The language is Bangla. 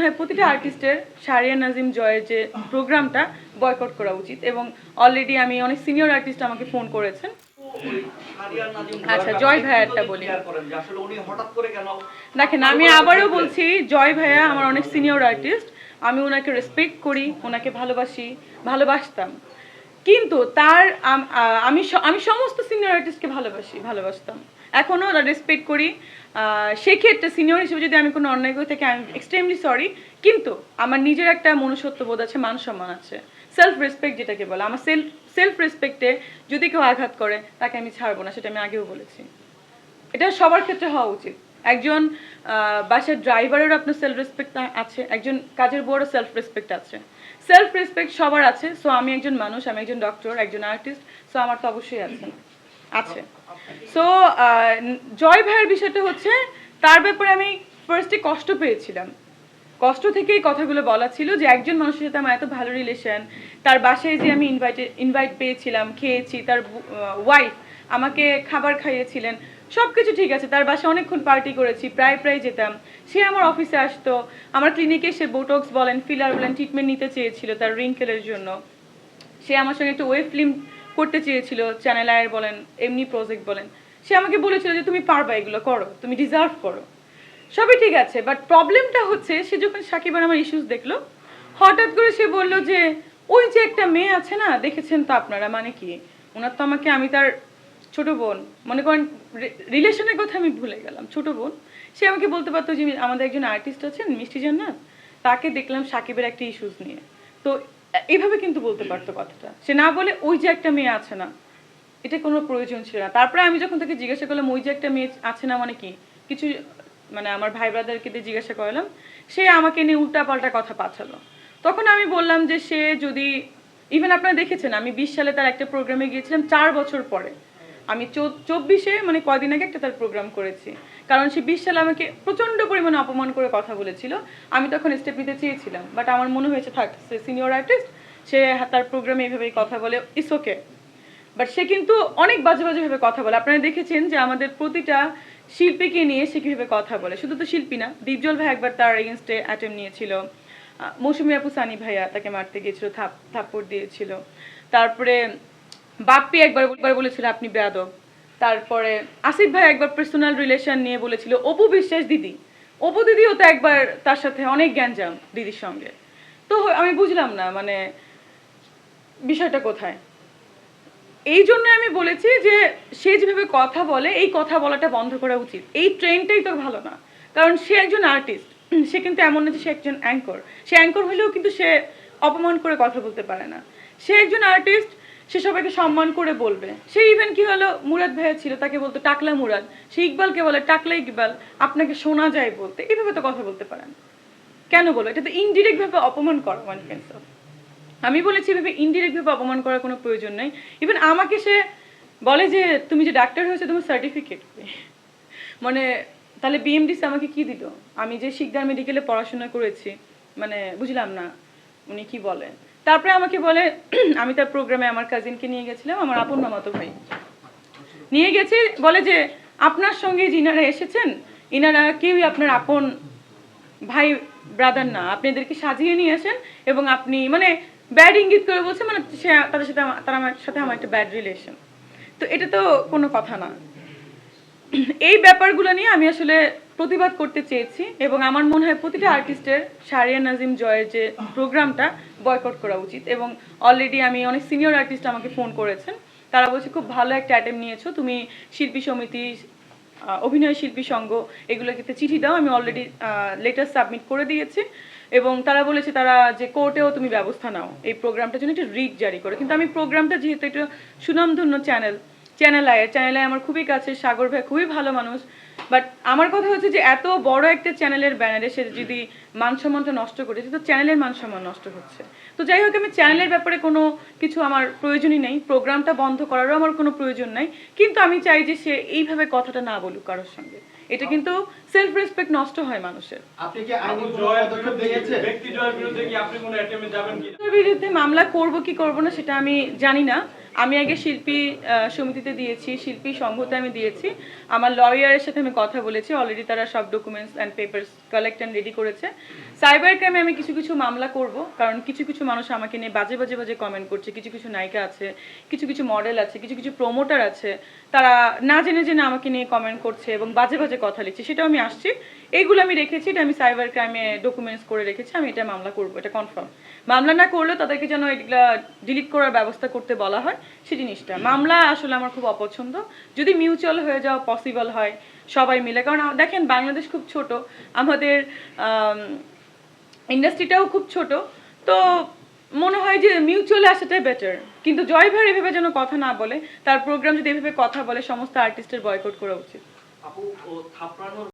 মনে হয় প্রতিটা আর্টিস্টের শারিয়া নাজিম জয়ের যে প্রোগ্রামটা বয়কট করা উচিত এবং অলরেডি আমি অনেক সিনিয়র আর্টিস্ট আমাকে ফোন করেছেন। আচ্ছা, জয় ভাইয়ারটা বলি। দেখেন আমি আবারও বলছি জয় ভাইয়া আমার অনেক সিনিয়র আর্টিস্ট আমি ওনাকে রেসপেক্ট করি ওনাকে ভালোবাসি ভালোবাসতাম। কিন্তু তার আমি আমি সমস্ত সিনিয়র আর্টিস্টকে ভালোবাসি ভালোবাসতাম। এখনও রেসপেক্ট করি। সেক্ষেত্রে সিনিয়র হিসেবে যদি আমি কোনো অন্যায় করে থাকি আমি এক্সট্রিমলি সরি কিন্তু আমার নিজের একটা মনুষ্যত্ব বোধ আছে মান সম্মান আছে। সেলফ রেসপেক্ট যেটাকে বলে। আমার সেলফ সেলফ রেসপেক্টে যদি কেউ আঘাত করে, তাকে আমি ছাড়বো না, সেটা আমি আগেও বলেছি। এটা সবার ক্ষেত্রে হওয়া উচিত। একজন বাসার ড্রাইভারেরও আপনার সেলফ রেসপেক্ট আছে। একজন কাজের বড় সেলফ রেসপেক্ট আছে। সেলফ রেসপেক্ট সবার আছে। সো আমি একজন মানুষ, আমি একজন ডক্টর একজন আর্টিস্ট সো আমার তো অবশ্যই আছে। আছে। সো জয় ভাইয়ের বিষয়টা হচ্ছে, তার ব্যাপারে আমি ফার্স্টে কষ্ট পেয়েছিলাম। কষ্ট থেকেই কথাগুলো বলা ছিল যে, একজন মানুষের সাথে আমার এত ভালো রিলেশন তার বাসায় যে আমি ইনভাইটে ইনভাইট পেয়েছিলাম, খেয়েছি, তার ওয়াইফ আমাকে খাবার খাইয়েছিলেন সব কিছু ঠিক আছে, তার বাসায় অনেকক্ষণ পার্টি করেছি, প্রায় প্রায় যেতাম। সে আমার অফিসে আসতো, আমার ক্লিনিকে সে বোটক্স বলেন ফিলার বলেন ট্রিটমেন্ট নিতে চেয়েছিল তার রিঙ্কেলের জন্য। সে আমার সঙ্গে একটু ওয়েব ফিল্ম করতে চেয়েছিল চ্যানেল আয়ের বলেন, এমনি প্রজেক্ট বলেন, সে আমাকে বলেছিল যে, তুমি পারবা এগুলো করো, তুমি ডিজার্ভ করো। সবই ঠিক আছে বাট প্রবলেমটা হচ্ছে, সে যখন সাকিব আর আমার ইস্যুস দেখল, হঠাৎ করে সে বলল যে, ওই যে একটা মেয়ে আছে না, দেখেছেন তো আপনারা মানে কি? ওনার তো আমাকে, আমি তার ছোট বোন, মনে করেন রিলেশনের কথা আমি ভুলে গেলাম, ছোট বোন। সে আমাকে বলতে পারতো যে, আমাদের একজন আর্টিস্ট আছেন, মিষ্টি জান্নাত, তাকে দেখলাম সাকিবের একটা ইস্যুস নিয়ে। তো এইভাবে কিন্তু বলতে পারতো কথাটা। সে না বলে, ওই যে একটা মেয়ে আছে না, এটা কোনো প্রয়োজন ছিল না। তারপরে আমি যখন তাকে জিজ্ঞাসা করলাম, ওই যে একটা মেয়ে আছে না মানে কি? কিছু মানে আমার ভাই ব্রাদারকে দিয়ে জিজ্ঞাসা করলাম, সে আমাকে নিয়ে উল্টাপাল্টা কথা পাঠালো। তখন আমি বললাম যে সে যদি ইভেন আপনারা দেখেছেন, আমি বিশ সালে তার একটা প্রোগ্রামে গিয়েছিলাম, চার বছর পরে। আমি চব্বিশে মানে কয়দিন আগে একটা তার প্রোগ্রাম করেছি। কারণ সে বিশ সালে আমাকে প্রচণ্ড পরিমাণে অপমান করে কথা বলেছিল। আমি তখন স্টেপ নিতে চেয়েছিলাম। বাট আমার মনে হয়েছে, থাক, সে সিনিয়র আর্টিস্ট সে তার প্রোগ্রামে এইভাবেই কথা বলে ইস ওকে বাট সে কিন্তু অনেক বাজে বাজে ভাবে কথা বলে। আপনারা দেখেছেন যে আমাদের প্রতিটা শিল্পীকে নিয়ে সে কীভাবে কথা বলে। শুধু তো শিল্পী না, দীপজল ভাই একবার তার এগেনস্টে অ্যাটেম্প নিয়েছিল। মৌসুমী আপু সানি ভাইয়া তাকে মারতে গিয়েছিল, থাপ থাপ্পড় দিয়েছিল। তারপরে বাপ্পি একবার একবার বলেছিল আপনি বেয়াদব। তারপরে আসিফ ভাই একবার পার্সোনাল রিলেশন নিয়ে বলেছিল, অপু বিশ্বাস দিদি। অপু দিদিও তো একবার তার সাথে অনেক গ্যাঞ্জাম দিদির সঙ্গে। তো আমি বুঝলাম না মানে বিষয়টা কোথায়? এই জন্য আমি বলেছি যে সে যেভাবে কথা বলে, এই কথা বলাটা বন্ধ করা উচিত। এই ট্রেনটাই তো ভালো না। কারণ সে একজন আর্টিস্ট সে কিন্তু এমন না যে সে একজন অ্যাঙ্কর সে অ্যাঙ্কর হলেও কিন্তু সে অপমান করে কথা বলতে পারে না। সে একজন আর্টিস্ট সে সবাইকে সম্মান করে বলবে। সে ইভেন কি হলো, মুরাদ ভাইয়া ছিল, তাকে বলতো, টাকলা মুরাদ। সে ইকবালকে বলে, টাকলা ইকবাল, আপনাকে শোনা যায় বলতে। এইভাবে তো কথা বলতে পারেন। কেন বলো? এটা তো ইনডিরেক্টভাবে অপমান করা কেন্স অফ আমি বলেছি, এভাবে ইনডিরেক্ট ভাবে অপমান করার কোনো প্রয়োজন নেই। ইভেন আমাকে সে বলে যে, তুমি যে ডাক্তার হয়েছে, তোমার সার্টিফিকেট মানে তাহলে বিএমডিসি আমাকে কি দিল আমি যে শিকদার মেডিকেলে পড়াশোনা করেছি মানে বুঝলাম না, উনি কি বলে তারপরে আমাকে বলে, আমি তার প্রোগ্রামে আমার কাজিনকে নিয়ে গেছিলাম, আমার আপন মামাতো ভাই। নিয়ে গেছি, বলে যে, আপনার সঙ্গে যিনারা এসেছেন, ইনারা কেউই আপনার আপন ভাই ব্রাদার না। আপনি এদেরকে সাজিয়ে নিয়ে আসেন এবং আপনি মানে ব্যাড ইঙ্গিত করে বলছে মানে সে তাদের সাথে তার আমার সাথে আমার একটা ব্যাড রিলেশন তো এটা তো কোনো কথা না। এই ব্যাপারগুলো নিয়ে আমি আসলে প্রতিবাদ করতে চেয়েছি এবং আমার মনে হয় প্রতিটা আর্টিস্টের শারিয়া নাজিম জয়ের যে প্রোগ্রামটা বয়কট করা উচিত এবং অলরেডি আমি অনেক সিনিয়র আর্টিস্ট আমাকে ফোন করেছেন। তারা বলছে, খুব ভালো একটা অ্যাটেম্প নিয়েছো। তুমি শিল্পী সমিতি অভিনয় শিল্পী সংঘ এগুলোকে চিঠি দাও। আমি অলরেডি লেটার সাবমিট করে দিয়েছি। এবং তারা বলেছে, তারা যে কোর্টেও তুমি ব্যবস্থা নাও। এই প্রোগ্রামটার জন্য একটা রিট জারি করে। কিন্তু আমি প্রোগ্রামটা যেহেতু একটা সুনামধন্য চ্যানেল চ্যানেল আয়ের চ্যানেল আয় আমার খুবই কাছে সাগর ভাই খুবই ভালো মানুষ। বাট আমার কথা হচ্ছে যে এত বড় একটা চ্যানেলের ব্যানারে সে যদি মান সম্মানটা নষ্ট করে তো চ্যানেলের মান সম্মান নষ্ট হচ্ছে। তো যাই হোক আমি চ্যানেলের ব্যাপারে কোনো কিছু আমার প্রয়োজনই নেই প্রোগ্রামটা বন্ধ করারও আমার কোনো প্রয়োজন নাই কিন্তু আমি চাই যে সে এইভাবে কথাটা না বলুক কারোর সঙ্গে। এটা কিন্তু সেলফ রেসপেক্ট নষ্ট হয় মানুষের। আপনি কি আইনি কোনো জয়ের পদক্ষেপ বিরুদ্ধে ব্যক্তি জয়ের বিরুদ্ধে কি আপনি কোনো অ্যাটেম্পে যাবেন কি বিরুদ্ধে মামলা করব কি করব না সেটা আমি জানি না। আমি আগে শিল্পী সমিতিতে দিয়েছি, শিল্পী সংঘতে আমি দিয়েছি। আমার লয়ারের সাথে আমি কথা বলেছি অলরেডি তারা সব documents and papers collect and ready করেছে। সাইবার ক্রাইমে আমি কিছু কিছু মামলা করব, কারণ কিছু কিছু মানুষ আমাকে নিয়ে বাজে বাজে বাজে কমেন্ট করছে। কিছু কিছু নায়িকা আছে, কিছু কিছু মডেল আছে, কিছু কিছু প্রমোটার আছে, তারা না জেনে জেনে আমাকে নিয়ে কমেন্ট করছে এবং বাজে বাজে কথা লিখছে। সেটাও আমি আসছি। এইগুলো আমি রেখেছি, এটা আমি সাইবার ক্রাইমে ডকুমেন্টস করে রেখেছি, আমি এটা মামলা করব, এটা কনফার্ম মামলা না করলেও তাদেরকে যেন এগুলা ডিলিট করার ব্যবস্থা করতে বলা হয়। সেই জিনিসটা। মামলা আসলে আমার খুব অপছন্দ। যদি মিউচুয়াল হয়ে যাওয়া পসিবল হয়, সবাই মিলে। কারণ, দেখেন, বাংলাদেশ খুব ছোট। আমাদের ইন্ডাস্ট্রিটাও খুব ছোট। তো মনে হয় যে মিউচুয়ালি আসাটাই বেটার কিন্তু জয় ভাই এভাবে যেন কথা না বলে, তার প্রোগ্রাম যদি এভাবে কথা বলে, সমস্ত আর্টিস্টের বয়কট করা উচিত। আপু